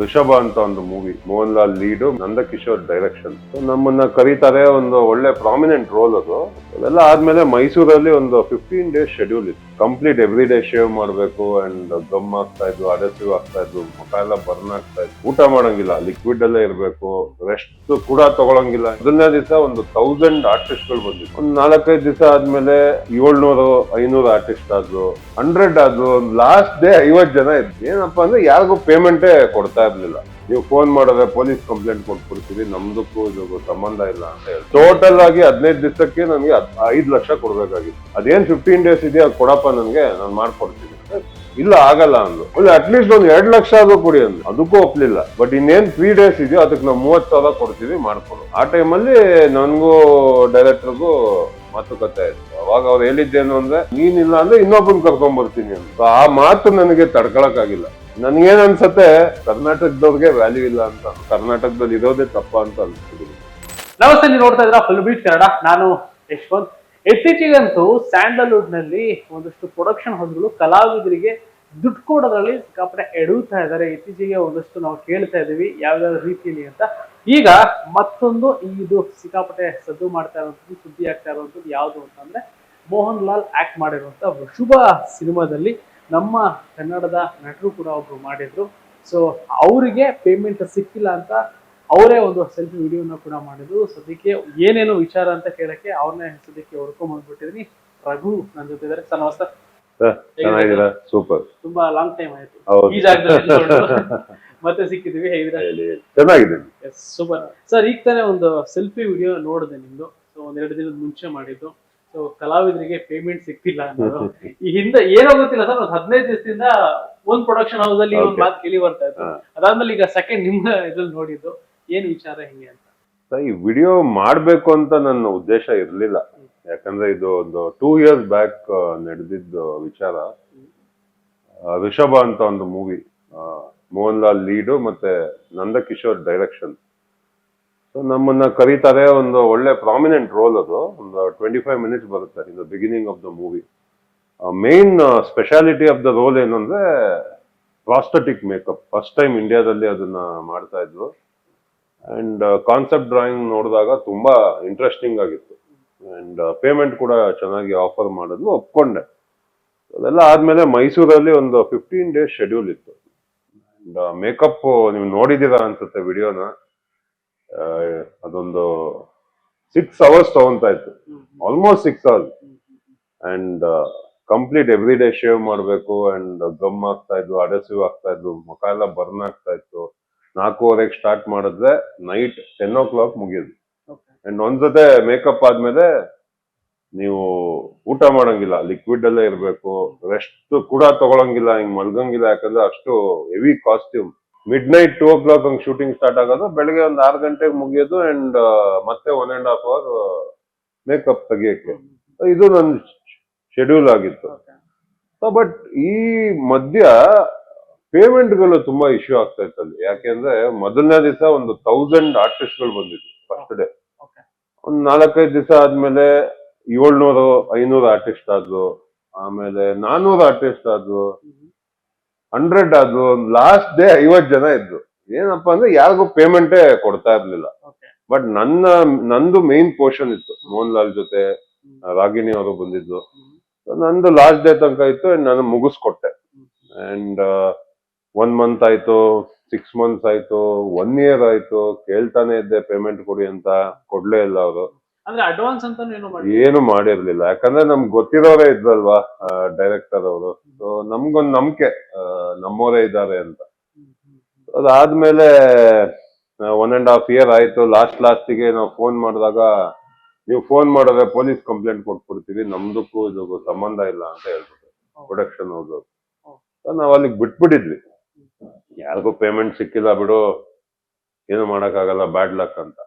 ರಿಷಭ ಅಂತ ಒಂದು movie Mohan Lal lead Nandakishore direction ನಮ್ಮನ್ನ ಕರೀತಾರೆ ಒಂದು ಒಳ್ಳೆ ಪ್ರಾಮಿನೆಂಟ್ ರೋಲ್ ಅದು. ಅದೆಲ್ಲ ಆದ್ಮೇಲೆ ಮೈಸೂರಲ್ಲಿ ಒಂದು ಫಿಫ್ಟೀನ್ ಡೇಸ್ ಶೆಡ್ಯೂಲ್ ಇತ್ತು. ಕಂಪ್ಲೀಟ್ ಎವ್ರಿ ಡೇ ಶೇವ್ ಮಾಡಬೇಕು ಅಂಡ್ ಗಮ್ ಆಗ್ತಾ ಇದ್ವು ಅಡೆಸಿವ್ ಆಗ್ತಾ ಇದ್ವು, ಮುಖ ಎಲ್ಲ ಬರ್ನ್ ಆಗ್ತಾ ಇತ್ತು. ಊಟ ಮಾಡಂಗಿಲ್ಲ ಲಿಕ್ವಿಡ್ ಅಲ್ಲೇ ಇರಬೇಕು ರೆಸ್ಟ್ ಕೂಡ ತಗೊಳಂಗಿಲ್ಲ. ಮೊದಲನೇ ದಿವಸ ಒಂದು ತೌಸಂಡ್ ಆರ್ಟಿಸ್ಟ್ಗಳು ಬಂದಿತ್ತು ಒಂದು ನಾಲ್ಕೈದು ದಿವಸ ಆದ್ಮೇಲೆ ಏಳ್ನೂರು, ಐನೂರು ಆರ್ಟಿಸ್ಟ್ ಆದ್ರು ಹಂಡ್ರೆಡ್ ಆದ್ರು ಲಾಸ್ಟ್ ಡೇ ಐವತ್ ಜನ ಇದ್ವಿ ಏನಪ್ಪಾ ಅಂದ್ರೆ ಯಾರಿಗೂ ಪೇಮೆಂಟೇ ಕೊಡ್ತಾ ಇರ್ಲಿಲ್ಲ. ನೀವು ಫೋನ್ ಮಾಡಿದ್ರೆ ಪೊಲೀಸ್ ಕಂಪ್ಲೇಂಟ್ ಕೊಟ್ಬಿಡ್ತೀವಿ, ನಮ್ದಕ್ಕೂ ಇದಕ್ಕೂ ಸಂಬಂಧ ಇಲ್ಲ ಅಂತ ಹೇಳಿ ಟೋಟಲ್ ಆಗಿ ಹದಿನೈದು ದಿವಸಕ್ಕೆ ನನಗೆ ಐದು ಲಕ್ಷ ಕೊಡ್ಬೇಕಾಗಿತ್ತು. ಅದೇನ್ ಫಿಫ್ಟೀನ್ ಡೇಸ್ ಇದೆಯಾ ಅದ್ ನನಗೆ, ನಾನು ಮಾಡ್ಕೊಡ್ತೀನಿ. ಇಲ್ಲ, ಆಗಲ್ಲ ಅಂದ್ರು ಒಳ್ಳೆ ಅಟ್ಲೀಸ್ಟ್ ಒಂದು ಎರಡ್ ಲಕ್ಷ ಆದ್ರೂ ಕೊಡಿ ಅಂದ್ರು ಅದಕ್ಕೂ ಒಪ್ಲಿಲ್ಲ. ಬಟ್ ಇನ್ನೇನ್ ತ್ರೀ ಡೇಸ್ ಇದೆಯೋ, ಅದಕ್ಕೆ ನಾವು ಮೂವತ್ ಸಾವಿರ ಕೊಡ್ತೀವಿ ಮಾಡ್ಕೊಡು ಆ ಟೈಮಲ್ಲಿ ನನ್ಗೂ ಡೈರೆಕ್ಟರ್ಗೂ ಮಾತುಕತೆ ಆಯ್ತು. ಅವಾಗ ಅವ್ರು ಹೇಳಿದ್ದೇನು ಅಂದ್ರೆ, ನೀನಿಲ್ಲ ಅಂದ್ರೆ ಇನ್ನೊಬ್ಬನ್ ಕರ್ಕೊಂಡ್ ಬರ್ತೀನಿ ಅಂತ ಆ ಮಾತು ನನಗೆ ತಡ್ಕೊಳಕ್ ಆಗಿಲ್ಲ ನನ್ಗೇನ್ ಅನ್ಸತ್ತೆ, ಕರ್ನಾಟಕದವ್ರಿಗೆ ವ್ಯಾಲ್ಯೂ ಇಲ್ಲ ಅಂತ. ಕರ್ನಾಟಕದಲ್ಲಿ ಇರೋದೇ ತಪ್ಪ ಅಂತ ಅನ್ಸ್ತಿದ್ದೀನಿ ನಮಸ್ತೆ, ನೀವು ನೋಡ್ತಾ ಇದ್ರ ಫುಲ್ ಬೀಟ್ ಕನ್ನಡ ನಾನು ಯಶವಂತ್. ಇತ್ತೀಚೆಗಂತೂ ಸ್ಯಾಂಡಲ್ವುಡ್ನಲ್ಲಿ ಒಂದಷ್ಟು ಪ್ರೊಡಕ್ಷನ್ ಹೌಸ್ಗಳು ಕಲಾವಿದರಿಗೆ ದುಡ್ಡು ಕೊಡೋದ್ರಲ್ಲಿ ಸಿಕ್ಕಾಪಟ್ಟೆ ಎಡುತ್ತಾ ಇದ್ದಾರೆ. ಇತ್ತೀಚೆಗೆ ಒಂದಷ್ಟು ನಾವು ಕೇಳ್ತಾ ಇದೀವಿ ಯಾವ್ಯಾವ ರೀತಿಯಲ್ಲಿ ಅಂತ. ಈಗ ಮತ್ತೊಂದು ಇದು ಸಿಕ್ಕಾಪಟ್ಟೆ ಸದ್ದು ಮಾಡ್ತಾ ಇರುವಂಥದ್ದು, ಸುದ್ದಿ ಆಗ್ತಾ ಇರುವಂಥದ್ದು ಯಾವುದು ಅಂತಂದ್ರೆ ಮೋಹನ್ ಲಾಲ್ ಆಕ್ಟ್ ಮಾಡಿರುವಂತ ಶುಭ ಸಿನಿಮಾದಲ್ಲಿ ನಮ್ಮ ಕನ್ನಡದ ನಟರು ಕೂಡ ಒಬ್ರು ಮಾಡಿದ್ರು. ಸೊ ಅವರಿಗೆ ಪೇಮೆಂಟ್ ಸಿಕ್ಕಿಲ್ಲ ಅಂತ ಅವರೇ ಒಂದು ಸೆಲ್ಫಿ ವಿಡಿಯೋನ ಕೂಡ ಮಾಡಿದ್ರು. ಸದ್ಯಕ್ಕೆ ಏನೇನು ವಿಚಾರ ಅಂತ ಕೇಳಕ್ಕೆ ಅವ್ರನ್ನೇ ಸದ್ಯಕ್ಕೆ ಹೊಡ್ಕೊಂಡ್ ಬಂದ್ಬಿಟ್ಟಿದೀನಿ. ರಘು ನನ್ನ ಜೊತೆ ಇದಾರೆ. ಸರ್ ನಮಸ್ತೆ. ಚೆನ್ನಾಗಿದ್ದೀರಾ? ಸೂಪರ್. ತುಂಬಾ ಲಾಂಗ್ ಟೈಮ್ ಆಯ್ತು. ಈ ಜಾಗದಲ್ಲಿ ಮತ್ತೆ ಸಿಕ್ಕಿದೀವಿ ಹೇಗಿದ್ರೆ ಹೇಳಿ. ಚೆನ್ನಾಗಿದ್ದೀನಿ. ಸೂಪರ್ ಸರ್ ಈಗ ತಾನೇ ಒಂದು ಸೆಲ್ಫಿ ವಿಡಿಯೋ ನೋಡಿದೆ ನಿಮ್ದು. ಸೊ ಒಂದೆರಡು ದಿನದ ಮುಂಚೆ ಮಾಡಿದ್ದು. ಸೊ ಕಲಾವಿದರಿಗೆ ಪೇಮೆಂಟ್ ಸಿಕ್ತಿಲ್ಲ ಅನ್ನೋದು. ಈ ಹಿಂದೆ ಏನೋ ಗೊತ್ತಿಲ್ಲ ಸರ್ ಒಂದ್ ಹದಿನೈದು ದಿವಸದಿಂದ ಒಂದ್ ಪ್ರೊಡಕ್ಷನ್ ಹೌಸ್ ಅಲ್ಲಿ ಒಂದ್ ಮಾತು ಕೇಳಿ ಬರ್ತಾ ಇತ್ತು. ಅದಾದ್ಮೇಲೆ ಈಗ ಸೆಕೆಂಡ್ ನಿಮ್ಮ ಇದ್ರಲ್ಲಿ ನೋಡಿದ್ದು. ಏನ್ ವಿಚಾರ ಹಿಂಗೆ ಅಂತ? ಸರ್, ಈ ವಿಡಿಯೋ ಮಾಡ್ಬೇಕು ಅಂತ ನನ್ನ ಉದ್ದೇಶ ಇರ್ಲಿಲ್ಲ. ಯಾಕಂದ್ರೆ ಇದು ಒಂದು ಟೂ ಇಯರ್ಸ್ ಬ್ಯಾಕ್ ನಡೆದಿದ್ದ ವಿಚಾರ. ರಿಷಭ ಅಂತ ಒಂದು ಮೂವಿ ಮೋಹನ್ ಲಾಲ್ ಲೀಡು ಮತ್ತೆ ನಂದಕಿಶೋರ್ ಡೈರೆಕ್ಷನ್ ಸೊ ನಮ್ಮನ್ನ ಕರೀತಾರೆ ಒಂದು ಒಳ್ಳೆ ಪ್ರಾಮಿನೆಂಟ್ ರೋಲ್ ಅದು. ಒಂದು ಟ್ವೆಂಟಿ ಫೈವ್ ಮಿನಿಟ್ಸ್ ಬರುತ್ತೆ in beginning of the movie main speciality of the role ಏನಂದ್ರೆ ಪ್ರಾಸ್ಟಟಿಕ್ ಮೇಕಪ್ ಫಸ್ಟ್ ಟೈಮ್ ಇಂಡಿಯಾದಲ್ಲಿ ಅದನ್ನ ಮಾಡ್ತಾ ಇದ್ರು. ಅಂಡ್ ಕಾನ್ಸೆಪ್ಟ್ ಡ್ರಾಯಿಂಗ್ ನೋಡಿದಾಗ ತುಂಬಾ ಇಂಟ್ರೆಸ್ಟಿಂಗ್ ಆಗಿತ್ತು. ಅಂಡ್ ಪೇಮೆಂಟ್ ಕೂಡ ಚೆನ್ನಾಗಿ ಆಫರ್ ಮಾಡಿದ್ಲು ಒಪ್ಕೊಂಡೆ. ಅದೆಲ್ಲ ಆದ್ಮೇಲೆ ಮೈಸೂರಲ್ಲಿ ಒಂದು ಫಿಫ್ಟೀನ್ ಡೇಸ್ ಶೆಡ್ಯೂಲ್ ಇತ್ತು. ಅಂಡ್ ಮೇಕಪ್ ನೀವು ನೋಡಿದ್ದೀರಾ ಅನ್ಸುತ್ತೆ ವಿಡಿಯೋನ? ಅದೊಂದು ಸಿಕ್ಸ್ ಅವರ್ಸ್ ತಗೊಂತಾ ಇತ್ತು. Almost six hours and complete every day shave ಮಾಡಬೇಕು. ಅಂಡ್ ಗಮ್ ಆಗ್ತಾ ಇದ್ವು ಅಡೆಸಿವ್ ಆಗ್ತಾ ಇದ್ವು ಮುಖ ಎಲ್ಲ ಬರ್ನ್ ಆಗ್ತಾ ಇತ್ತು. ನಾಲ್ಕೂವರೆಗೆ ಸ್ಟಾರ್ಟ್ ಮಾಡಿದ್ರೆ ನೈಟ್ ಟೆನ್ ಓ ಕ್ಲಾಕ್ ಮುಗಿಯೋದು. ಅಂಡ್ ಒಂದ್ಸತೆ ಮೇಕಪ್ ಆದ್ಮೇಲೆ ನೀವು ಊಟ ಮಾಡಂಗಿಲ್ಲ ಲಿಕ್ವಿಡ್ ಅಲ್ಲೇ ಇರಬೇಕು ರೆಸ್ಟ್ ಕೂಡ ತಗೊಳಂಗಿಲ್ಲ ಹಿಂಗ್ ಮಲ್ಗಂಗಿಲ್ಲ ಯಾಕಂದ್ರೆ ಅಷ್ಟು heavy costume midnight two o'clock ಹಂಗ್ ಶೂಟಿಂಗ್ ಸ್ಟಾರ್ಟ್ ಆಗೋದು ಬೆಳಗ್ಗೆ ಒಂದು ಆರು ಗಂಟೆಗೆ ಮುಗಿಯೋದು ಅಂಡ್ ಮತ್ತೆ one and half hour makeup ತೆಗಿಯಕ್ಕೆ. ಇದು ನನ್ನ ಶೆಡ್ಯೂಲ್ ಆಗಿತ್ತು. ಬಟ್ ಈ ಮಧ್ಯ ಪೇಮೆಂಟ್ಗಳು ತುಂಬಾ ಇಶ್ಯೂ ಆಗ್ತಾ ಇತ್ತು ಅಲ್ಲಿ ಯಾಕೆಂದ್ರೆ ಮೊದಲನೇ ದಿವಸ ಒಂದು ತೌಸಂಡ್ ಆರ್ಟಿಸ್ಟ್ಗಳು ಬಂದಿದ್ರು ಫಸ್ಟ್ ಡೇ. ಒಂದ್ ನಾಲ್ಕೈದು ದಿವಸ ಆದ್ಮೇಲೆ ಏಳ್ನೂರು ಐನೂರು ಆರ್ಟಿಸ್ಟ್ ಆದ್ರು ಆಮೇಲೆ ನಾನೂರು ಆರ್ಟಿಸ್ಟ್ ಆದ್ರು ಹಂಡ್ರೆಡ್ ಆದ್ರು ಲಾಸ್ಟ್ ಡೇ ಐವತ್ ಜನ ಇದ್ರು ಏನಪ್ಪಾ ಅಂದ್ರೆ ಯಾರಿಗೂ ಪೇಮೆಂಟೇ ಕೊಡ್ತಾ ಇರ್ಲಿಲ್ಲ. ಬಟ್ ನನ್ನ ನಂದು ಮೇನ್ ಪೋರ್ಷನ್ ಇತ್ತು. ಮೋಹನ್ ಲಾಲ್ ಜೊತೆ ರಾಗಿಣಿ ಅವರು ಬಂದಿದ್ದು. ನಂದು ಲಾಸ್ಟ್ ಡೇ ತನಕ ಇತ್ತು ನಾನು ಮುಗಿಸ್ಕೊಟ್ಟೆ. ಅಂಡ್ ಒನ್ ಮಂತ್ ಆಯ್ತು ಸಿಕ್ಸ್ ಮಂತ್ಸ್ ಆಯ್ತು ಒನ್ ಇಯರ್ ಆಯ್ತು ಕೇಳ್ತಾನೆ ಇದ್ದೆ ಪೇಮೆಂಟ್ ಕೊಡಿ ಅಂತ. ಕೊಡ್ಲೇ ಇಲ್ಲ ಅವರು. ಅಂದ್ರೆ ಅಡ್ವಾನ್ಸ್ ಅಂತಾನು ಏನೋ ಮಾಡಿ ಏನು ಮಾಡಿರ್ಲಿಲ್ಲ. ಯಾಕಂದ್ರೆ ನಮ್ಗೆ ಗೊತ್ತಿರೋರೇ ಇದ್ರಲ್ವಾ ಡೈರೆಕ್ಟರ್ ಅವರು. ಸೊ ನಮ್ಗೊಂದ್ ನಂಬಿಕೆ ನಮ್ಮವರೇ ಇದ್ದಾರೆ ಅಂತ. ಅದಾದ್ಮೇಲೆ ಒನ್ ಅಂಡ್ ಹಾಫ್ ಇಯರ್ ಆಯ್ತು. ಲಾಸ್ಟ್ ಲಾಸ್ಟಿಗೆ ನಾವು ಫೋನ್ ಮಾಡಿದಾಗ ನೀವು ಫೋನ್ ಮಾಡಿದ್ರೆ ಪೊಲೀಸ್ ಕಂಪ್ಲೇಂಟ್ ಕೊಟ್ಬಿಡ್ತೀವಿ. ನಮ್ದಕ್ಕೂ ಇದಕ್ಕೂ ಸಂಬಂಧ ಇಲ್ಲ ಅಂತ ಹೇಳ್ಬಿಟ್ಟು. ಪ್ರೊಡಕ್ಷನ್ ಹೋದ್ರು ನಾವ್ ಅಲ್ಲಿಗೆ ಬಿಟ್ಬಿಟ್ಟಿದ್ವಿ. ಯಾರಿಗೂ ಪೇಮೆಂಟ್ ಸಿಕ್ಕಿಲ್ಲ ಬಿಡು ಏನು ಮಾಡೋಕ್ಕಾಗಲ್ಲ ಬ್ಯಾಡ್ ಲಕ್ ಅಂತ.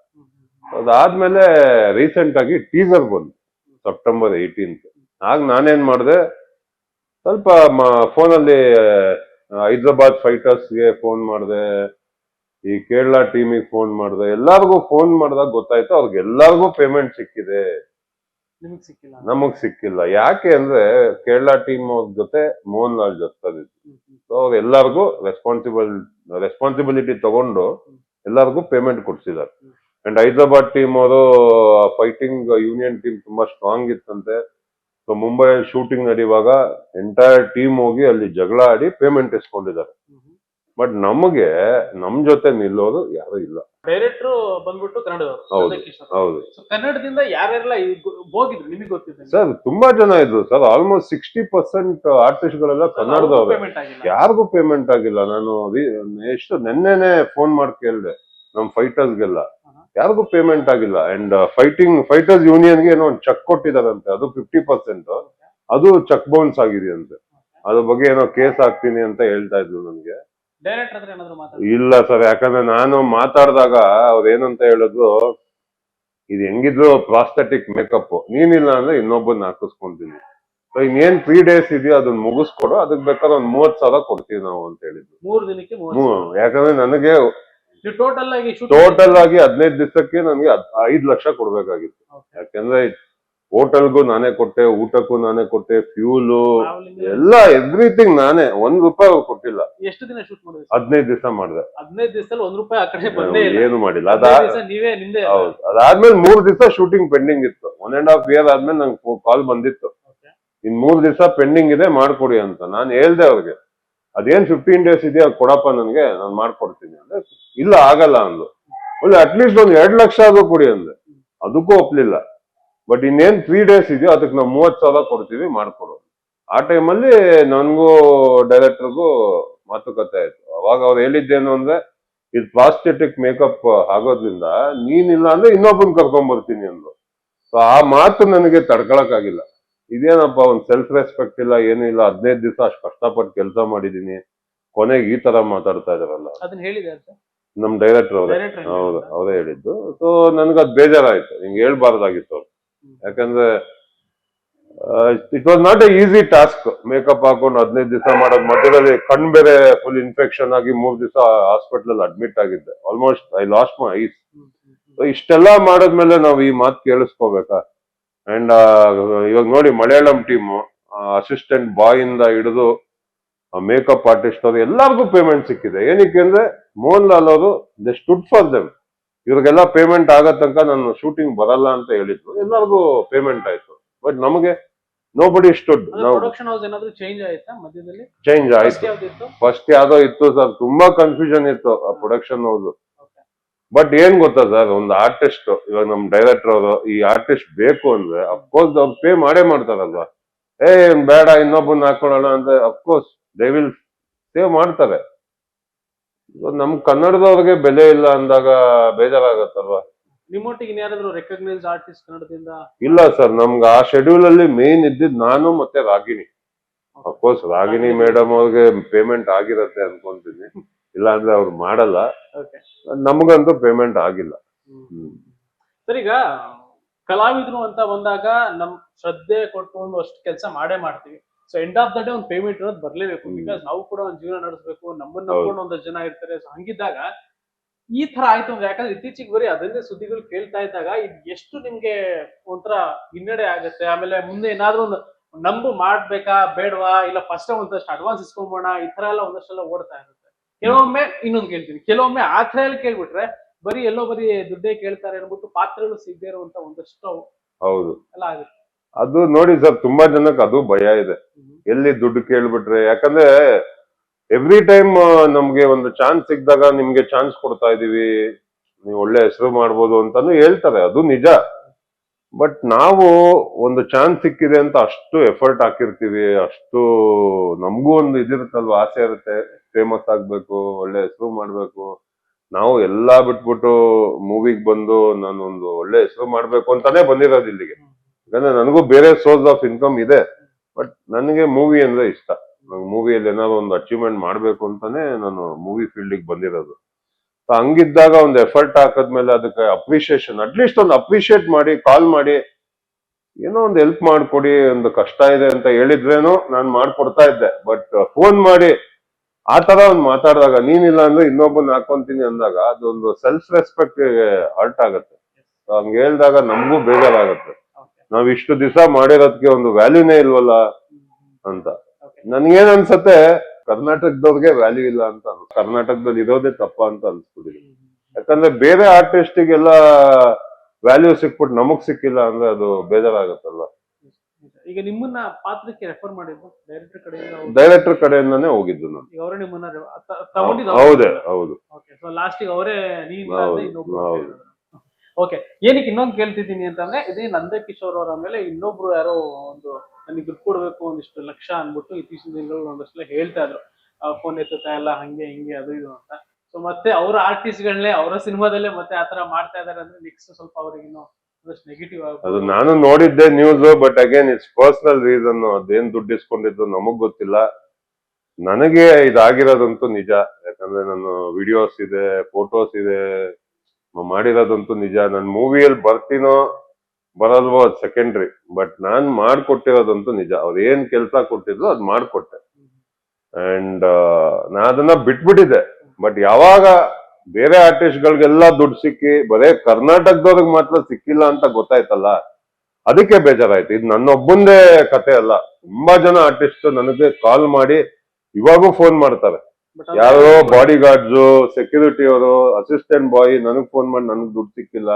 ಅದಾದ್ಮೇಲೆ ರೀಸೆಂಟ್ ಆಗಿ ಟೀಸರ್ ಬಂತು ಸೆಪ್ಟೆಂಬರ್ ಏಯ್ಟೀನ್ತ್ ಆಗ ನಾನೇನ್ ಮಾಡಿದೆ ಸ್ವಲ್ಪ ಫೋನಲ್ಲಿ ಹೈದ್ರಾಬಾದ್ ಫೈಟರ್ಸ್ಗೆ ಫೋನ್ ಮಾಡಿದೆ ಈ ಕೇರಳ ಟೀಮಿಗೆ ಫೋನ್ ಮಾಡಿದೆ ಎಲ್ಲಾರ್ಗು ಫೋನ್ ಮಾಡಿದಾಗ ಗೊತ್ತಾಯ್ತು ಅವ್ರಿಗೆ ಎಲ್ಲಾರ್ಗು ಪೇಮೆಂಟ್ ಸಿಕ್ಕಿದೆ. ನಿಮಗ್ ಸಿಕ್ಕಿಲ್ಲ. ಯಾಕೆ ಅಂದ್ರೆ ಕೇರಳ ಟೀಮ್ ಅವ್ರ ಜೊತೆ ಮೋಹನ್ ಲಾಲ್ ಜೊತೆ. ಸೊ ಅವ್ರು ಎಲ್ಲರಿಗೂ ರೆಸ್ಪಾನ್ಸಿಬಲ್ ರೆಸ್ಪಾನ್ಸಿಬಿಲಿಟಿ ತಗೊಂಡು ಎಲ್ಲರಿಗೂ ಪೇಮೆಂಟ್ ಕೊಡ್ಸಿದ್ದಾರೆ ಅಂಡ್ ಹೈದರಾಬಾದ್ ಟೀಮ್ ಅವರು ಫೈಟಿಂಗ್ ಯೂನಿಯನ್ ಟೀಮ್ ತುಂಬಾ ಸ್ಟ್ರಾಂಗ್ ಇತ್ತಂತೆ. ಸೊ ಮುಂಬೈ ಶೂಟಿಂಗ್ ನಡೆಯುವಾಗ ಎಂಟೈರ್ ಟೀಮ್ ಹೋಗಿ ಅಲ್ಲಿ ಜಗಳ ಆಡಿ ಪೇಮೆಂಟ್ ಇಸ್ಕೊಂಡಿದ್ದಾರೆ. ಬಟ್ ನಮಗೆ ನಮ್ ಜೊತೆ ನಿಲ್ಲೋದು ಯಾರು ಇಲ್ಲ. ಡೈರೆಕ್ಟರ್ ಬಂದ್ಬಿಟ್ಟು ಕನ್ನಡ ಹೌದು. ಕಿಶೋರ್. ಹೌದು. ಕನ್ನಡದಿಂದ ಯಾರ್ಯಾರೆಲ್ಲ ಈ ಗೊ- ಹೋಗಿದ್ರು ನಿಮಗೆ ಗೊತ್ತಿದೆ. ಸರ್ ತುಂಬಾ ಜನ ಇದ್ರು. Sir almost sixty percent artist ಗಳೆಲ್ಲ ಕನ್ನಡದವ್ರೆ. ಪೇಮೆಂಟ್ ಆಗಿಲ್ಲ. ಯಾರಿಗೂ ಪೇಮೆಂಟ್ ಆಗಿಲ್ಲ. ನಾನು ರಿ- ಎಷ್ಟು ನಿನ್ನೆನೆ ಫೋನ್ ಮಾಡಿ ಕೇಳಿದೆ ನಮ್ ಫೈಟರ್ಸ್ ಗೆಲ್ಲ ಯಾರಿಗೂ ಪೇಮೆಂಟ್ ಆಗಿಲ್ಲ. ಅಂಡ್ ಫೈಟಿಂಗ್ ಫೈಟರ್ಸ್ ಯೂನಿಯನ್ಗೆ ಏನೋ ಒಂದು ಚೆಕ್ ಕೊಟ್ಟಿದಾರಂತೆ. ಅದು ಫಿಫ್ಟಿ ಪರ್ಸೆಂಟ್ ಅದು ಚೆಕ್ ಬೌನ್ಸ್ ಆಗಿದೆಯಂತೆ. ಅದ್ರ ಬಗ್ಗೆ ಏನೋ ಕೇಸ್ ಹಾಕ್ತೀನಿ ಅಂತ ಹೇಳ್ತಾ ಇದ್ರು ನನ್ಗೆ. ಡೈರೆಕ್ಟರ್ ಹತ್ರ ಏನಾದ್ರು ಮಾತಾಡಿ ಇಲ್ಲ ಸರ್ ಯಾಕಂದ್ರೆ ನಾನು ಮಾತಾಡಿದಾಗ ಅವ್ರು ಏನಂತ ಹೇಳಿದ್ರು ಇದು ಹೆಂಗಿದ್ರು ಪ್ರಾಸ್ಥೆಟಿಕ್ ಮೇಕಪ್ ನೀನಿಲ್ಲ ಅಂದ್ರೆ ಇನ್ನೊಬ್ಬನ ಹಾಕಿಸ್ಕೊಂತೀನಿ. ಸೊ ಇನ್ನೇನ್ ತ್ರೀ ಡೇಸ್ ಇದೆಯೋ ಅದನ್ನ ಮುಗಿಸ್ಕೊಡು ಅದಕ್ಕೆ ಬೇಕಾದ್ರೆ ಒಂದ್ ಮೂವತ್ ಸಾವಿರ ಕೊಡ್ತೀವಿ ನಾವು ಅಂತ ಹೇಳಿದ್ರು. ಮೂರು ದಿನಕ್ಕೆ ಮೂವತ್ತು ಹ್ಮ್, ಯಾಕಂದ್ರೆ ನನಗೆ ಟೋಟಲ್ ಆಗಿ ಟೋಟಲ್ ಆಗಿ ಹದಿನೈದು ದಿವಸಕ್ಕೆ ನನಗೆ ಐದು ಲಕ್ಷ ಕೊಡ್ಬೇಕಾಗಿತ್ತು. ಯಾಕಂದ್ರೆ ಹೋಟೆಲ್ಗೂ ನಾನೇ ಕೊಟ್ಟೆ ಊಟಕ್ಕೂ ನಾನೇ ಕೊಟ್ಟೆ ಫ್ಯೂಲು ಎಲ್ಲ ಎವ್ರಿಥಿಂಗ್ ನಾನೇ ಒಂದ್ ರೂಪಾಯಿ ಕೊಟ್ಟಿಲ್ಲ. ಎಷ್ಟು ದಿನ ಶೂಟ್ ಮಾಡಿದ್ರಿ? ಹದಿನೈದು ದಿವಸ ಮಾಡಿದೆ. ಹದಿನೈದು ದಿವಸದಲ್ಲಿ ಒಂದ್ ರೂಪಾಯಿ ಆ ಕಡೆ ಬಂದೇ ಇಲ್ಲ. ಏನು ಮಾಡಿಲ್ಲ. ನೀವೇ ನಿಮ್ದೆ ಹೌದು. ಅದಾದ್ಮೇಲೆ ಮೂರ್ ದಿವಸ ಶೂಟಿಂಗ್ ಪೆಂಡಿಂಗ್ ಇತ್ತು. ಒನ್ ಅಂಡ್ ಹಾಫ್ ಇಯರ್ ಆದ್ಮೇಲೆ ನಂಗೆ ಕಾಲ್ ಬಂದಿತ್ತು. ಇನ್ ಮೂರ್ ದಿವಸ ಪೆಂಡಿಂಗ್ ಇದೆ ಮಾಡ್ಕೊಡಿ ಅಂತ. ನಾನು ಹೇಳ್ದೆ ಅವ್ರಿಗೆ ಅದೇನ್ ಫಿಫ್ಟೀನ್ ಡೇಸ್ ಇದೆಯಾ? ಕೊಡಪ್ಪ ನನ್ಗೆ ನಾನು ಮಾಡ್ಕೊಡ್ತೀನಿ. ಅಂದ್ರೆ ಇಲ್ಲ ಆಗಲ್ಲ ಅಂದ್ರು ಒಳ್ಳೆ ಅಟ್ಲೀಸ್ಟ್ ಒಂದ್ ಎರಡ್ ಲಕ್ಷ ಆದ್ರೂ ಕೊಡಿ ಅಂದೆ. ಅದಕ್ಕೂ ಒಪ್ಲಿಲ್ಲ. ಬಟ್ ಇನ್ನೇನ್ ತ್ರೀ ಡೇಸ್ ಇದೆಯೋ ಅದಕ್ಕೆ ನಾವು ಮೂವತ್ ಸಾವಿರ ಕೊಡ್ತೀವಿ ಮಾಡ್ಕೊಡು ಆ ಟೈಮಲ್ಲಿ ನನ್ಗೂ ಡೈರೆಕ್ಟರ್ಗೂ ಮಾತುಕತೆ ಆಯ್ತು. ಅವಾಗ ಅವ್ರು ಹೇಳಿದ್ದೇನು ಅಂದ್ರೆ ಇದು ಪ್ಲಾಸ್ಟೆಟಿಕ್ ಮೇಕಪ್ ಆಗೋದ್ರಿಂದ ನೀನಿಲ್ಲ ಅಂದ್ರೆ ಇನ್ನೊಬ್ಬನ್ ಕರ್ಕೊಂಡ್ ಬರ್ತೀನಿ ಅಂದ್ರು. ಸೊ ಆ ಮಾತು ನನಗೆ ತಡ್ಕೊಳಕ್ಕಾಗಿಲ್ಲ. ಇದೇನಪ್ಪ ಒಂದ್ ಸೆಲ್ಫ್ ರೆಸ್ಪೆಕ್ಟ್ ಇಲ್ಲ ಏನೂ ಇಲ್ಲ ಹದಿನೈದು ದಿವಸ ಅಷ್ಟು ಕಷ್ಟಪಟ್ಟು ಕೆಲಸ ಮಾಡಿದೀನಿ ಕೊನೆಗೆ ಈ ತರ ಮಾತಾಡ್ತಾ ಇದಾರಲ್ಲ ನಮ್ ಡೈರೆಕ್ಟರ್ ಅವರೇ. ಹೌದು ಅವರೇ ಹೇಳಿದ್ದು. ಸೊ ನನ್ಗದ್ ಬೇಜಾರಾಯ್ತು. ಹಿಂಗ್ ಹೇಳ್ಬಾರ್ದಾಗಿತ್ತು ಅವ್ರು. ಯಾಕಂದ್ರೆ it was not a easy task makeup ಹಾಕೊಂಡು ಹದಿನೈದು ದಿವಸ ಮಾಡೋದು. ಮಧ್ಯದಲ್ಲಿ ಕಣ್ ಬೇರೆ ಫುಲ್ ಇನ್ಫೆಕ್ಷನ್ ಆಗಿ ಮೂರ್ ದಿವಸ ಹಾಸ್ಪಿಟಲ್ ಅಡ್ಮಿಟ್ ಆಗಿದ್ದೆ. Almost I lost my eyes ಇಷ್ಟೆಲ್ಲ ಮಾಡಿದ್ಮೇಲೆ ನಾವು ಈ ಮಾತು ಕೇಳಿಸ್ಕೋಬೇಕಾ? ಅಂಡ್ ಇವಾಗ ನೋಡಿ ಮಲಯಾಳಂ ಟೀಮ್ ಅಸಿಸ್ಟೆಂಟ್ ಬಾಯ್ ಇಂದ ಹಿಡಿದು ಮೇಕಪ್ ಆರ್ಟಿಸ್ಟ್ ಅವರು ಎಲ್ಲರಿಗೂ ಪೇಮೆಂಟ್ ಸಿಕ್ಕಿದೆ. ಏನಕ್ಕೆ ಅಂದ್ರೆ ಮೋಹನ್ ಲಾಲ್ ಅವರು ದೆ ಸ್ಟುಡ್ ಫಾರ್ ದೆಮ್ ಇವ್ರಿಗೆಲ್ಲ ಪೇಮೆಂಟ್ ಆಗೋ ತನಕ ನಾನು ಶೂಟಿಂಗ್ ಬರಲ್ಲ ಅಂತ ಹೇಳಿದ್ರು. ಎಲ್ಲರಿಗೂ ಪೇಮೆಂಟ್ ಆಯ್ತು. ಬಟ್ ನಮಗೆ ನೋ ಬಡಿ ಸ್ಟುಡ್ ನಾವು ಪ್ರೊಡಕ್ಷನ್ ಹೌಸ್ ಏನಾದ್ರು ಚೇಂಜ್ ಆಯ್ತಾ ಮಧ್ಯದಲ್ಲಿ? ಚೇಂಜ್ First ಆಯ್ತು ಫಸ್ಟ್ ಯಾವ್ದೋ ಇತ್ತು ಸರ್ ತುಂಬಾ ಕನ್ಫ್ಯೂಷನ್ ಇತ್ತು ಆ ಪ್ರೊಡಕ್ಷನ್ ಹೌದು ಬಟ್ ಏನ್ ಗೊತ್ತಾ ಸರ್ ಒಂದು ಆರ್ಟಿಸ್ಟ್ ಇವಾಗ ನಮ್ ಡೈರೆಕ್ಟರ್ ಅವರು ಈ ಆರ್ಟಿಸ್ಟ್ ಬೇಕು ಅಂದ್ರೆ ಅಫ್ಕೋರ್ಸ್ ಅವ್ರು ಪೇ ಮಾಡೇ ಮಾಡ್ತಾರಲ್ವಾ? ಏ ಬೇಡ ಇನ್ನೊಬ್ಬನ್ ಹಾಕೊಳ್ಳೋಣ ಅಂದ್ರೆ ಅಫ್ಕೋರ್ಸ್ ದೇ ವಿಲ್ ಸೇವ್ ಮಾಡ್ತಾರೆ. ನಮ್ ಕನ್ನಡದವ್ರಿಗೆ ಬೆಲೆ ಇಲ್ಲ ಅಂದಾಗ ಬೇಜಾರಾಗತ್ತಲ್ವಾ? ನಿಮ್ಮೊಟ್ಟಿಗೆ ಇನ್ಯಾರಾದ್ರೂ ರೆಕಗ್ನೈಸ್ಡ್ ಆರ್ಟಿಸ್ಟ್ ಕನ್ನಡದಿಂದ? ಇಲ್ಲ ಸರ್ ನಮ್ಗೆ ಆ ಶೆಡ್ಯೂಲ್ ಅಲ್ಲಿ ಮೇನ್ ಇದ್ದಿದ್ ನಾನು ಮತ್ತೆ Ragini. Of course Ragini madam ಅವ್ರಿಗೆ ಪೇಮೆಂಟ್ ಆಗಿರತ್ತೆ ಅನ್ಕೊಂತೀನಿ. ಇಲ್ಲ ಅಂದ್ರೆ ಅವ್ರು ಮಾಡಲ್ಲ. ನಮಗಂತೂ ಪೇಮೆಂಟ್ ಆಗಿಲ್ಲ. ಹ್ಮ್. ಸರ್ ಈಗ ಕಲಾವಿದ್ರು ಅಂತ ಬಂದಾಗ ನಮ್ ಶ್ರದ್ಧೆ ಕೊಟ್ಕೊಂಡು ಅಷ್ಟು ಕೆಲಸ ಮಾಡೇ ಮಾಡ್ತೀವಿ. So end of the day ಒಂದು ಪೇಮೆಂಟ್ ಇರೋದು ಬರ್ಲೇಬೇಕು. ಬಿಕಾಸ್ ನಾವು ಕೂಡ ಒಂದು ಜೀವನ ನಡೆಸಬೇಕು ನಮ್ಮನ್ನ ನೋಡ್ಕೊಂಡು ನಂಬ್ಕೊಂಡು ಒಂದಷ್ಟು ಜನ ಇರ್ತಾರೆ. ಸೊ ಹಂಗಿದ್ದಾಗ ಈ ತರ ಆಯ್ತು ಅಂದ್ರೆ ಯಾಕಂದ್ರೆ ಇತ್ತೀಚೆಗೆ ಬರೀ ಅದನ್ನೇ ಸುದ್ದಿಗಳು ಕೇಳ್ತಾ ಇದ್ದಾಗ ಇದು ಎಷ್ಟು ನಿಮ್ಗೆ ಒಂಥರ ಹಿನ್ನಡೆ ಆಗುತ್ತೆ. ಆಮೇಲೆ ಮುಂದೆ ಏನಾದ್ರು ಒಂದು ನಂಬು ಮಾಡ್ಬೇಕಾ ಬೇಡವಾ? ಇಲ್ಲ ಫಸ್ಟ್ ಒಂದಷ್ಟು ಅಡ್ವಾನ್ಸ್ ಇಸ್ಕೊಂಬೋಣ? ಈ ತರ ಎಲ್ಲ ಒಂದಷ್ಟೆಲ್ಲ ಓಡ್ತಾ ಇರುತ್ತೆ. ಕೆಲವೊಮ್ಮೆ ಇನ್ನೊಂದು ಕೇಳ್ತೀನಿ. ಕೆಲವೊಮ್ಮೆ ಆ ತರ ಎಲ್ಲ ಕೇಳ್ಬಿಟ್ರೆ ಬರೀ ಎಲ್ಲೋ ಬರೀ ದುಡ್ಡೇ ಕೇಳ್ತಾರೆ ಅನ್ಬಿಟ್ಟು ಪಾತ್ರಗಳು ಸಿಗದೆ ಇರುವಂತ ಒಂದಷ್ಟು ಹೌದು. ಎಲ್ಲ ಆಗುತ್ತೆ. ಅದು ನೋಡಿ ಸರ್ ತುಂಬಾ ಜನಕ್ಕೆ ಅದು ಭಯ ಇದೆ. ಎಲ್ಲಿ ದುಡ್ಡು ಕೇಳ್ಬಿಟ್ರೆ ಯಾಕಂದ್ರೆ ಎವ್ರಿ ಟೈಮ್ ನಮ್ಗೆ ಒಂದು ಚಾನ್ಸ್ ಸಿಕ್ಕಿದಾಗ ನಿಮ್ಗೆ ಚಾನ್ಸ್ ಕೊಡ್ತಾ ಇದೀವಿ ನೀವು ಒಳ್ಳೆ ಹೆಸರು ಮಾಡ್ಬೋದು ಅಂತಾನು ಹೇಳ್ತಾರೆ ಅದು ನಿಜ. ಬಟ್ ನಾವು ಒಂದು ಚಾನ್ಸ್ ಸಿಕ್ಕಿದೆ ಅಂತ ಅಷ್ಟು ಎಫರ್ಟ್ ಹಾಕಿರ್ತೀವಿ ಅಷ್ಟು ನಮಗೂ ಒಂದು ಇದಿರುತ್ತಲ್ವ ಆಸೆ ಇರುತ್ತೆ ಫೇಮಸ್ ಆಗ್ಬೇಕು ಒಳ್ಳೆ ಹೆಸರು ಮಾಡ್ಬೇಕು. ನಾವು ಎಲ್ಲಾ ಬಿಟ್ಬಿಟ್ಟು ಮೂವಿಗೆ ಬಂದು ನಾನೊಂದು ಒಳ್ಳೆ ಹೆಸರು ಮಾಡ್ಬೇಕು ಅಂತಾನೆ ಬಂದಿರೋದು ಇಲ್ಲಿಗೆ. ಯಾಕಂದ್ರೆ ನನಗೂ ಬೇರೆ ಸೋರ್ಸ್ ಆಫ್ ಇನ್ಕಮ್ ಇದೆ ಬಟ್ ನನಗೆ ಮೂವಿ ಅಂದ್ರೆ ಇಷ್ಟ. ನಂಗೆ ಮೂವಿಯಲ್ಲಿ ಏನಾದ್ರು ಒಂದು ಅಚೀವ್ಮೆಂಟ್ ಮಾಡಬೇಕು ಅಂತಾನೆ ನಾನು ಮೂವಿ ಫೀಲ್ಡಿಗೆ ಬಂದಿರೋದು. ಹಂಗಿದ್ದಾಗ ಒಂದು ಎಫರ್ಟ್ ಹಾಕದ್ಮೇಲೆ ಅದಕ್ಕೆ ಅಪ್ರಿಶಿಯೇಷನ್ ಅಟ್ಲೀಸ್ಟ್ ಒಂದು ಅಪ್ರಿಷಿಯೇಟ್ ಮಾಡಿ ಕಾಲ್ ಮಾಡಿ, ಏನೋ ಒಂದು ಹೆಲ್ಪ್ ಮಾಡ್ಕೊಡಿ, ಒಂದು ಕಷ್ಟ ಇದೆ ಅಂತ ಹೇಳಿದ್ರೇನು ನಾನು ಮಾಡ್ಕೊಡ್ತಾ ಇದ್ದೆ. ಬಟ್ ಫೋನ್ ಮಾಡಿ, ಆ ತರ ಒಂದು ಮಾತಾಡಿದಾಗ, ನೀನಿಲ್ಲ ಅಂದ್ರೆ ಇನ್ನೊಬ್ಬನ ಹಾಕೊಂತೀನಿ ಅಂದಾಗ, ಅದೊಂದು ಸೆಲ್ಫ್ ರೆಸ್ಪೆಕ್ಟ್ ಹರ್ಟ್ ಆಗುತ್ತೆ. ಸೊ ಹಂಗ್ ಹೇಳ್ದಾಗ ನಮಗೂ ಬೇಜಾರಾಗತ್ತೆ. ನಾವ್ ಇಷ್ಟು ದಿವಸ ಮಾಡಿರೋದಕ್ಕೆ ಒಂದು ವ್ಯಾಲ್ಯೂನೇ ಇಲ್ವಲ್ಲ ಅಂತ. ನನ್ಗೇನ್ ಅನ್ಸತ್ತೆ ಕರ್ನಾಟಕದವ್ರಿಗೆ ವ್ಯಾಲ್ಯೂ ಇಲ್ಲ ಅಂತ. ಕರ್ನಾಟಕದಲ್ಲಿ ಇರೋದೇ ತಪ್ಪ ಅಂತ ಅನ್ಸ್ಬಿಟ್ಟಿದೆ. ಯಾಕಂದ್ರೆ ಬೇರೆ ಆರ್ಟಿಸ್ಟಿಗೆಲ್ಲ ವ್ಯಾಲ್ಯೂ ಸಿಕ್ಬಿಟ್ಟು ನಮಗ್ ಸಿಕ್ಕಿಲ್ಲ ಅಂದ್ರೆ ಅದು ಬೇಜಾರಾಗತ್ತಲ್ವಾ? ಈಗ ನಿಮ್ಮನ್ನ ಪಾತ್ರಕ್ಕೆ ರೆಫರ್ ಮಾಡಿದ್ರು? ಡೈರೆಕ್ಟರ್ ಕಡೆಯಿಂದ ಡೈರೆಕ್ಟರ್ ಕಡೆಯಿಂದಾನೇ ಹೋಗಿದ್ದು ನಾನು. ಈಗ ಅವರೇ ನಿಮ್ಮನ್ನ ತಗೊಂಡಿದ್ದು ಹೌದೇ ಹೌದು. ಲಾಸ್ಟಿಗೆ ಅವರೇ. ಓಕೆ ಏನಕ್ಕೆ ಇನ್ನೊಂದು ಕೇಳ್ತಿದ್ದೀನಿ ಅಂತಂದ್ರೆ, ಇದೇ ನಂದಕಿಶೋರ್ ಅವರ ಮೇಲೆ ಇನ್ನೊಬ್ರು ಯಾರೋ ಒಂದು ನನಗೆ ದುಡ್ಡು ಕೊಡ್ಬೇಕು ಒಂದಿಷ್ಟು ಲಕ್ಷ ಅಂದ್ಬಿಟ್ಟು ಇತ್ತೀಚಿನ ದಿನಗಳಲ್ಲಿ ಒಂದಷ್ಟು ಹೇಳ್ತಾ ಇದ್ರು. ಫೋನ್ ಎತ್ತುತ್ತಾ ಇಲ್ಲ, ಹಂಗೆ, ಹಿಂಗೆ, ಅದು ಇದು ಅಂತ. ಸೊ ಮತ್ತೆ ಅವ್ರ ಆರ್ಟಿಸ್ಟ್ಗಳನ್ನೇ ಅವರ ಸಿನಿಮಾದಲ್ಲೇ ಮತ್ತೆ ಆತರ ಮಾಡ್ತಾ ಇದಾರೆ ಅಂದ್ರೆ ನೆಕ್ಸ್ಟ್ ಸ್ವಲ್ಪ ಅವ್ರಿಗೆ ಇನ್ನೂ ಒಂದಷ್ಟು ನೆಗೆಟಿವ್ ಅದು ನಾನು ನೋಡಿದ್ದೆ news but again it's personal reason ಅದೇನ್ ದುಡ್ಡು ಇಸ್ಕೊಂಡಿದ್ದು ನಮಗ್ ಗೊತ್ತಿಲ್ಲ. ನನಗೆ ಇದಾಗಿರೋದಂತೂ ನಿಜ. ಯಾಕಂದ್ರೆ ನಾನು ವಿಡಿಯೋಸ್ ಇದೆ ಫೋಟೋಸ್ ಇದೆ ಮಾಡಿರೋದಂತೂ ನಿಜ. ನನ್ನ ಮೂವಿಯಲ್ಲಿ ಬರ್ತೀನೋ ಬರಲ್ವೋ ಅದು ಸೆಕೆಂಡ್ರಿ ಬಟ್ ನಾನ್ ಮಾಡ್ಕೊಟ್ಟಿರೋದಂತೂ ನಿಜ. ಅವ್ರು ಏನ್ ಕೆಲಸ ಕೊಟ್ಟಿದ್ರು ಅದ್ ಮಾಡ್ಕೊಟ್ಟೆ. ಅಂಡ್ ನಾ ಅದನ್ನ ಬಿಟ್ಬಿಟ್ಟಿದ್ದೆ. ಬಟ್ ಯಾವಾಗ ಬೇರೆ ಆರ್ಟಿಸ್ಟ್ ಗಳಿಗೆಲ್ಲ ದುಡ್ಡು ಸಿಕ್ಕಿ, ಬರೇ ಕರ್ನಾಟಕದವ್ರಿಗೆ ಮಾತ್ರ ಸಿಕ್ಕಿಲ್ಲ ಅಂತ ಗೊತ್ತಾಯ್ತಲ್ಲ? ಅದಕ್ಕೆ ಬೇಜಾರಾಯ್ತು. ಇದು ನನ್ನೊಬ್ಬಂದೇ ಕತೆ ಅಲ್ಲ. ತುಂಬಾ ಜನ ಆರ್ಟಿಸ್ಟ್ ನನಗೆ ಕಾಲ್ ಮಾಡಿ ಇವಾಗೂ ಫೋನ್ ಮಾಡ್ತಾರೆ. ಯಾರೋ ಬಾಡಿ ಗಾರ್ಡ್ಸು ಸೆಕ್ಯೂರಿಟಿ ಅವರು ಅಸಿಸ್ಟೆಂಟ್ ಬಾಯ್ ನನಗ್ ಫೋನ್ ಮಾಡಿ ನನಗ್ ದುಡ್ಡು ಸಿಕ್ಕಿಲ್ಲ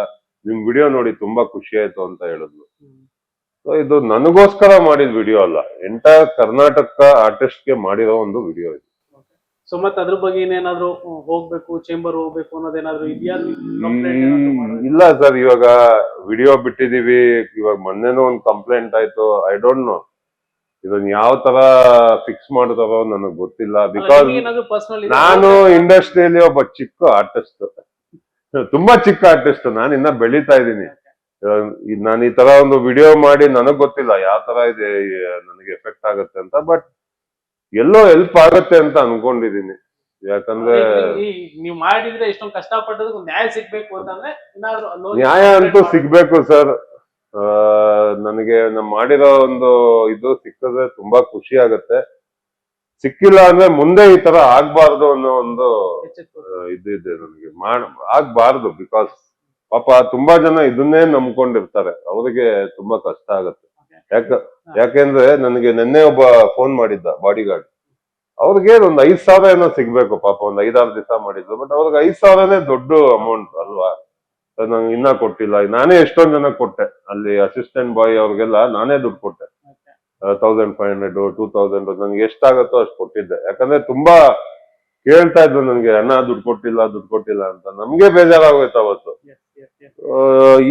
ನಿಮ್ ವಿಡಿಯೋ ನೋಡಿ ತುಂಬಾ ಖುಷಿ ಆಯ್ತು ಅಂತ ಹೇಳಿದ್ಲು. ಸೊ ಇದು ನನಗೋಸ್ಕರ ಮಾಡಿದ ವಿಡಿಯೋ ಅಲ್ಲ. ಎಂಟೈರ್ ಕರ್ನಾಟಕ ಆರ್ಟಿಸ್ಟ್ಗೆ ಮಾಡಿರೋ ಒಂದು ವಿಡಿಯೋ ಇದು. ಸೊ ಮತ್ತೆ ಅದ್ರ ಬಗ್ಗೆ ಏನೇನಾದ್ರು ಹೋಗ್ಬೇಕು ಚೇಂಬರ್ ಹೋಗ್ಬೇಕು ಅನ್ನೋದೇನಾದ್ರು ಇದೆಯಾ? ಇಲ್ಲ ಸರ್ ಇವಾಗ ವಿಡಿಯೋ ಬಿಟ್ಟಿದೀವಿ. ಇವಾಗ ಮೊನ್ನೆನೂ ಒಂದು ಕಂಪ್ಲೇಂಟ್ ಆಯ್ತು. ಐ ಡೋಂಟ್ ನೋ ಇದನ್ನ ಯಾವ ತರ ಫಿಕ್ಸ್ ಮಾಡಿದಾರೋ ನನಗ್ ಗೊತ್ತಿಲ್ಲ. ಬಿಕಾಸ್ ನಾನು ಇಂಡಸ್ಟ್ರಿಯಲ್ಲಿ ಒಬ್ಬ ಚಿಕ್ಕ ಆರ್ಟಿಸ್ಟ್ ತುಂಬಾ ಚಿಕ್ಕ ಆರ್ಟಿಸ್ಟ್ ನಾನು ಇನ್ನ ಬೆಳೀತಾ ಇದ್ದೀನಿ. ನಾನು ಈ ತರ ಒಂದು ವಿಡಿಯೋ ಮಾಡಿ ನನಗ್ ಗೊತ್ತಿಲ್ಲ ಯಾವ ತರ ಇದೆ ನನಗೆ ಎಫೆಕ್ಟ್ ಆಗುತ್ತೆ ಅಂತ. ಬಟ್ ಎಲ್ಲೋ ಹೆಲ್ಪ್ ಆಗತ್ತೆ ಅಂತ ಅನ್ಕೊಂಡಿದೀನಿ ಯಾಕಂದ್ರೆ ನೀವ್ ಮಾಡಿದ್ರೆ ಇಷ್ಟೊಂದು ಕಷ್ಟಪಟ್ಟದಕ್ಕೆ ನ್ಯಾಯ ಸಿಗ್ಬೇಕು ಅಂತಂದ್ರೆ ನ್ಯಾಯ ಅಂತೂ ಸಿಗ್ಬೇಕು ಸರ್ ನನಗೆ ನಾನು ಮಾಡಿರೋ ಒಂದು ಇದು ಸಿಕ್ಕಿದ್ರೆ ತುಂಬಾ ಖುಷಿ ಆಗತ್ತೆ. ಸಿಕ್ಕಿಲ್ಲ ಅಂದ್ರೆ ಮುಂದೆ ಈ ತರ ಆಗ್ಬಾರ್ದು ಅನ್ನೋ ಒಂದು ಇದು ಇದೆ ನನಗೆ. ಮಾಡ ಆಗ್ಬಾರ್ದು ಬಿಕಾಸ್ ಪಾಪ ತುಂಬಾ ಜನ ಇದನ್ನೇ ನಂಬ್ಕೊಂಡಿರ್ತಾರೆ. ಅವ್ರಿಗೆ ತುಂಬಾ ಕಷ್ಟ ಆಗತ್ತೆ. ಯಾಕ ಯಾಕೆಂದ್ರೆ ನನಗೆ ನಿನ್ನೆ ಒಬ್ಬ ಫೋನ್ ಮಾಡಿದ್ದ ಬಾಡಿಗಾರ್ಡ್ ಅವ್ರಿಗೆ ಒಂದ್ ಐದ್ ಸಾವಿರ ಏನೋ ಸಿಗ್ಬೇಕು ಪಾಪ ಒಂದ್ ಐದಾರು ದಿವಸ ಮಾಡಿದ್ರು ಬಟ್ ಅವ್ರಿಗೆ ಐದ್ ಸಾವಿರನೇ ದೊಡ್ಡ ಅಮೌಂಟ್ ಅಲ್ವಾ? ಅದು ನಂಗೆ ಇನ್ನ ಕೊಟ್ಟಿಲ್ಲ. ನಾನೇ ಎಷ್ಟೊಂದ್ ಜನ ಕೊಟ್ಟೆ. ಅಲ್ಲಿ ಅಸಿಸ್ಟೆಂಟ್ ಬಾಯ್ ಅವ್ರಿಗೆಲ್ಲ ನಾನೇ ದುಡ್ಡು ಕೊಟ್ಟೆ. Thousand five hundred two thousand ನನ್ಗೆ ಎಷ್ಟಾಗತ್ತೋ ಅಷ್ಟು ಕೊಟ್ಟಿದ್ದೆ. ಯಾಕಂದ್ರೆ ತುಂಬಾ ಕೇಳ್ತಾ ಇದ್ರು ನನ್ಗೆ ಅಣ್ಣ ದುಡ್ಡು ಕೊಟ್ಟಿಲ್ಲ ದುಡ್ಡು ಕೊಟ್ಟಿಲ್ಲ ಅಂತ. ನಮ್ಗೆ ಬೇಜಾರಾಗೋಯ್ತು ಅವತ್ತು.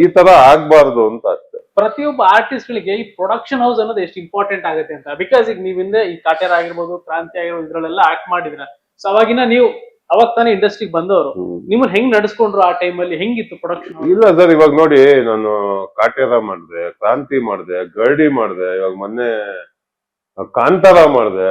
ಈ ತರ ಆಗ್ಬಾರ್ದು ಅಂತ ಅಷ್ಟೇ. ಪ್ರತಿಯೊಬ್ಬ ಆರ್ಟಿಸ್ಟ್ ಗಳಿಗೆ ಈ ಪ್ರೊಡಕ್ಷನ್ ಹೌಸ್ ಅನ್ನೋದು ಎಷ್ಟು ಇಂಪಾರ್ಟೆಂಟ್ ಆಗುತ್ತೆ ಅಂತ. ಬಿಕಾಸ್ ಈಗ ನೀವಿಂದ ಹಿಂದೆ ಈ ಕಾಟೇರ್ ಆಗಿರ್ಬೋದು ಕ್ರಾಂತಿ ಆಗಿರ್ಬೋದು ಇದ್ರಲ್ಲೆಲ್ಲ ಆಕ್ಟ್ ಮಾಡಿದ್ರ. ಸೊ ಅವಾಗಿನ ನೀವು ಅವಾಗ ತಾನೇ ಇಂಡಸ್ಟ್ರಿಗೆ ಬಂದವರು. ನಿಮ್ಮನ್ನ ಹೆಂಗ್ ನಡೆಸ್ಕೊಂಡ್ರು ಆ ಟೈಮಲ್ಲಿ ಹೆಂಗಿತ್ತು ಪ್ರೊಡಕ್ಷನ್ ಇಲ್ಲ ಸರ್ ಇವಾಗ ನೋಡಿ ನಾನು ಕಾಟೇರ ಮಾಡಿದೆ ಕ್ರಾಂತಿ ಮಾಡಿದೆ ಗರ್ಡಿ ಮಾಡಿದೆ ಇವಾಗ ಮೊನ್ನೆ ಕಾಂತಾರ ಮಾಡಿದೆ.